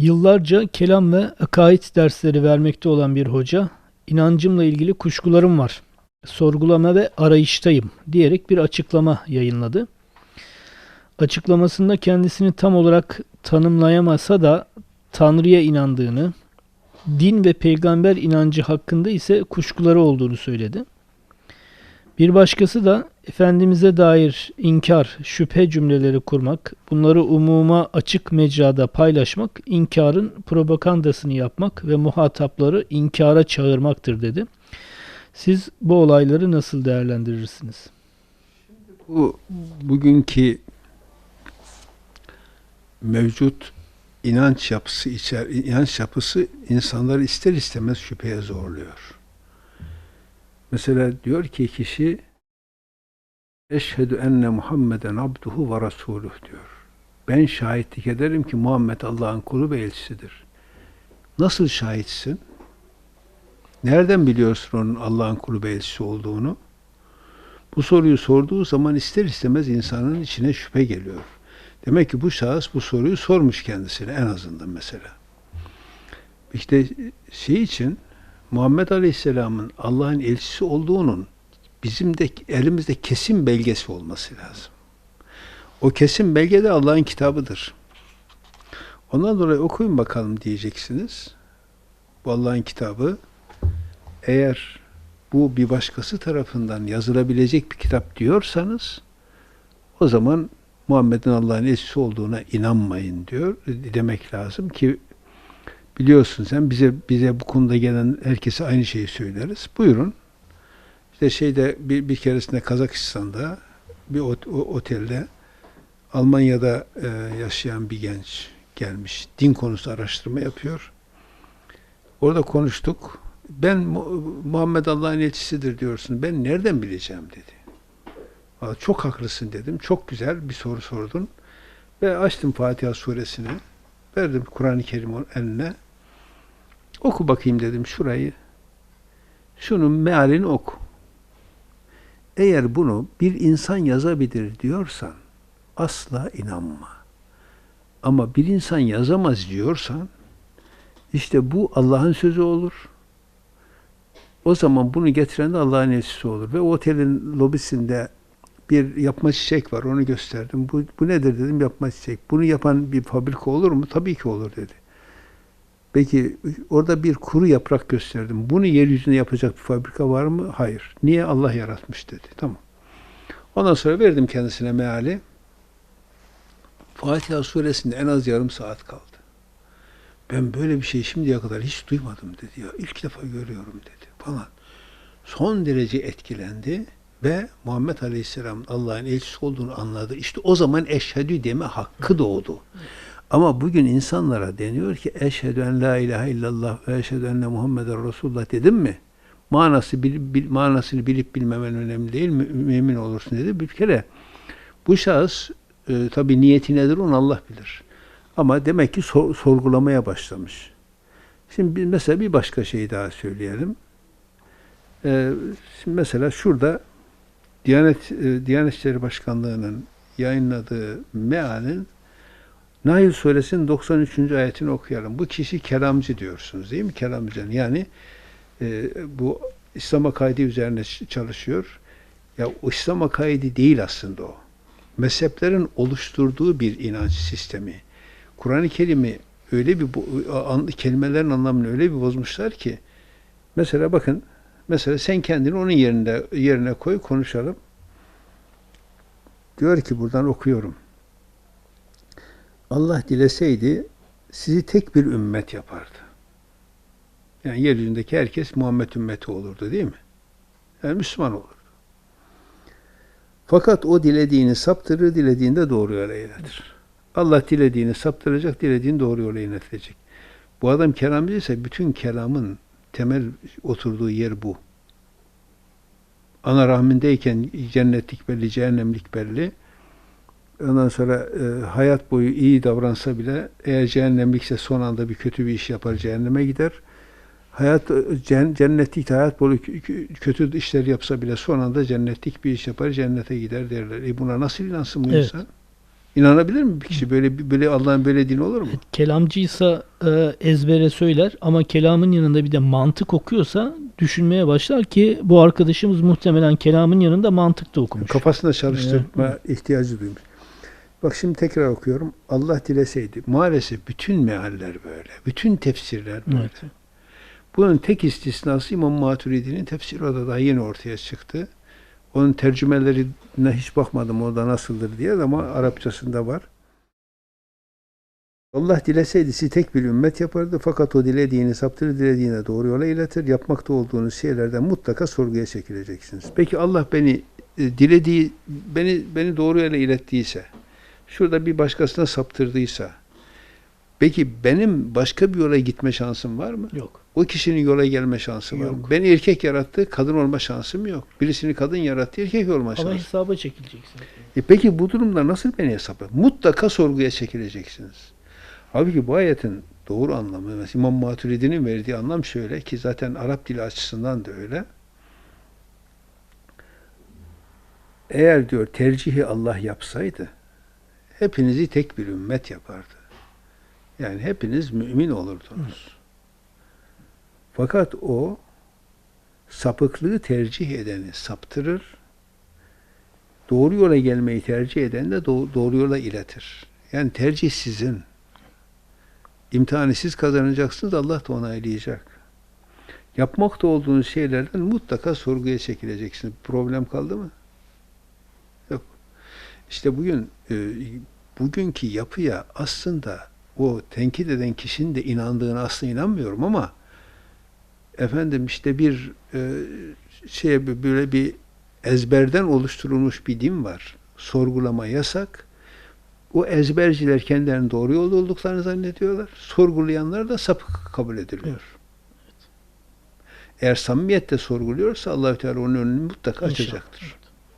Yıllarca kelam ve akaid dersleri vermekte olan bir hoca, inancımla ilgili kuşkularım var, sorgulama ve arayıştayım diyerek bir açıklama yayınladı. Açıklamasında kendisini tam olarak tanımlayamasa da Tanrı'ya inandığını, din ve peygamber inancı hakkında ise kuşkuları olduğunu söyledi. Bir başkası da Efendimiz'e dair inkar, şüphe cümleleri kurmak, bunları umuma açık mecrada paylaşmak, inkarın propagandasını yapmak ve muhatapları inkara çağırmaktır dedi. Siz bu olayları nasıl değerlendirirsiniz? Bu bugünkü mevcut inanç yapısı içer inanç yapısı insanları ister istemez şüpheye zorluyor. Mesela diyor ki kişi Eşhedü enne Muhammeden abduhu ve rasuluh diyor. Ben şahitlik ederim ki Muhammed Allah'ın kulu ve elçisidir. Nasıl şahitsin? Nereden biliyorsun onun Allah'ın kulu ve elçisi olduğunu? Bu soruyu sorduğu zaman ister istemez insanın içine şüphe geliyor. Demek ki bu şahıs bu soruyu sormuş kendisine en azından mesela. İşte şey için Muhammed Aleyhisselam'ın Allah'ın elçisi olduğunun bizim de elimizde kesin belgesi olması lazım. O kesin belge de Allah'ın kitabıdır. Ondan dolayı okuyun bakalım diyeceksiniz. Bu Allah'ın kitabı eğer bu bir başkası tarafından yazılabilecek bir kitap diyorsanız o zaman Muhammed'in Allah'ın elçisi olduğuna inanmayın diyor. Demek lazım ki biliyorsun sen bize bize bu konuda gelen herkese aynı şeyi söyleriz. Buyurun. İşte şeyde bir, bir keresinde Kazakistan'da bir o, otelde Almanya'da e, yaşayan bir genç gelmiş. Din konusu araştırma yapıyor. Orada konuştuk. Ben Muhammed Allah'ın elçisidir diyorsun. Ben nereden bileceğim dedi. Çok haklısın dedim. Çok güzel bir soru sordun. Ve açtım Fatiha suresini. Verdim Kur'an-ı Kerim eline. Oku bakayım dedim şurayı. Şunun mealini oku. Eğer bunu bir insan yazabilir diyorsan asla inanma. Ama bir insan yazamaz diyorsan işte bu Allah'ın sözü olur. O zaman bunu getiren de Allah'ın elçisi olur. Ve o otelin lobisinde bir yapma çiçek var. Onu gösterdim. Bu, bu nedir dedim yapma çiçek. Bunu yapan bir fabrika olur mu? Tabii ki olur dedi. Peki orada bir kuru yaprak gösterdim. Bunu yeryüzünde yapacak bir fabrika var mı? Hayır. Niye? Allah yaratmış dedi. Tamam. Ondan sonra verdim kendisine meali. Fatiha suresinde en az yarım saat kaldı. Ben böyle bir şey şimdiye kadar hiç duymadım dedi ya. İlk defa görüyorum dedi falan. Son derece etkilendi ve Muhammed Aleyhisselam Allah'ın elçisi olduğunu anladı. İşte o zaman eşhedü deme hakkı doğdu. Ama bugün insanlara deniyor ki eşhedü en la ilahe illallah ve eşhedü enne Muhammeden Resulullah dedim mi? Manası bil, bil, manasını bilip bilmemen önemli değil mi? Mümin olursun dedi. Bir kere bu şahıs e, tabi niyeti nedir onu Allah bilir. Ama demek ki sor, sorgulamaya başlamış. Şimdi mesela bir başka şey daha söyleyelim. Ee, şimdi mesela şurada Diyanet, e, Diyanet İşleri Başkanlığı'nın yayınladığı mealin Nail Suresinin 93. ayetini okuyalım. Bu kişi kelamcı diyorsunuz değil mi? Kelamcı. Yani e, bu İslam akaidi üzerine çalışıyor. Ya İslam akaidi değil aslında o. Mezheplerin oluşturduğu bir inanç sistemi. Kur'an-ı Kerim'i öyle bir kelimelerin anlamını öyle bir bozmuşlar ki mesela bakın mesela sen kendini onun yerinde yerine koy konuşalım. Diyor ki buradan okuyorum. Allah dileseydi sizi tek bir ümmet yapardı. Yani yeryüzündeki herkes Muhammed ümmeti olurdu değil mi? Yani Müslüman olurdu. Fakat o dilediğini saptırır, dilediğinde doğru yola iletir. Allah dilediğini saptıracak, dilediğini doğru yola iletecek. Bu adam kelamcı ise bütün kelamın temel oturduğu yer bu. Ana rahmindeyken cennetlik belli, cehennemlik belli. Ondan sonra e, hayat boyu iyi davransa bile eğer cehennemlikse son anda bir kötü bir iş yapar, cehenneme gider. Hayat cennetlik hayat boyu kötü işler yapsa bile son anda cennetlik bir iş yapar, cennete gider derler. E buna nasıl inansın bu evet. insan? İnanabilir mi bir kişi böyle böyle Allah'ın böyle dini olur mu? Kelamcıysa e, ezbere söyler ama kelamın yanında bir de mantık okuyorsa düşünmeye başlar ki bu arkadaşımız muhtemelen kelamın yanında mantık da okumuş. Kafasında çalıştırma ihtiyacı duymuş. Bak şimdi tekrar okuyorum. Allah dileseydi. Maalesef bütün mealler böyle. Bütün tefsirler böyle. Evet. Bunun tek istisnası İmam Maturidi'nin tefsiri. O da daha yeni ortaya çıktı. Onun tercümelerine hiç bakmadım orada nasıldır diye ama Arapçasında var. Allah dileseydi sizi tek bir ümmet yapardı fakat o dilediğini saptırır, dilediğine doğru yola iletir. Yapmakta olduğunuz şeylerden mutlaka sorguya çekileceksiniz. Peki Allah beni e, dilediği, beni beni doğru yola ilettiyse, şurada bir başkasına saptırdıysa, peki benim başka bir yola gitme şansım var mı? Yok. O kişinin yola gelme şansı var mı? Yok. Beni erkek yarattı, kadın olma şansım yok. Birisini kadın yarattı, erkek olma Ama şansı. hesaba çekileceksin. E peki bu durumda nasıl beni hesap Mutlaka sorguya çekileceksiniz. Halbuki bu ayetin doğru anlamı, mesela İmam Maturidi'nin verdiği anlam şöyle ki zaten Arap dili açısından da öyle. Eğer diyor tercihi Allah yapsaydı hepinizi tek bir ümmet yapardı. Yani hepiniz mümin olurdunuz. Fakat o sapıklığı tercih edeni saptırır, doğru yola gelmeyi tercih eden de doğru, yola iletir. Yani tercih sizin. İmtihanı siz kazanacaksınız, Allah da onaylayacak. Yapmakta olduğunuz şeylerden mutlaka sorguya çekileceksiniz. Problem kaldı mı? Yok. İşte bugün e, bugünkü yapıya aslında o tenkit eden kişinin de inandığını aslında inanmıyorum ama efendim işte bir e, şeye böyle bir ezberden oluşturulmuş bir din var. Sorgulama yasak. O ezberciler kendilerinin doğru yolda olduklarını zannediyorlar. Sorgulayanlar da sapık kabul ediliyor. Eğer samimiyetle sorguluyorsa Allahü Teala onun önünü mutlaka İnşallah. açacaktır.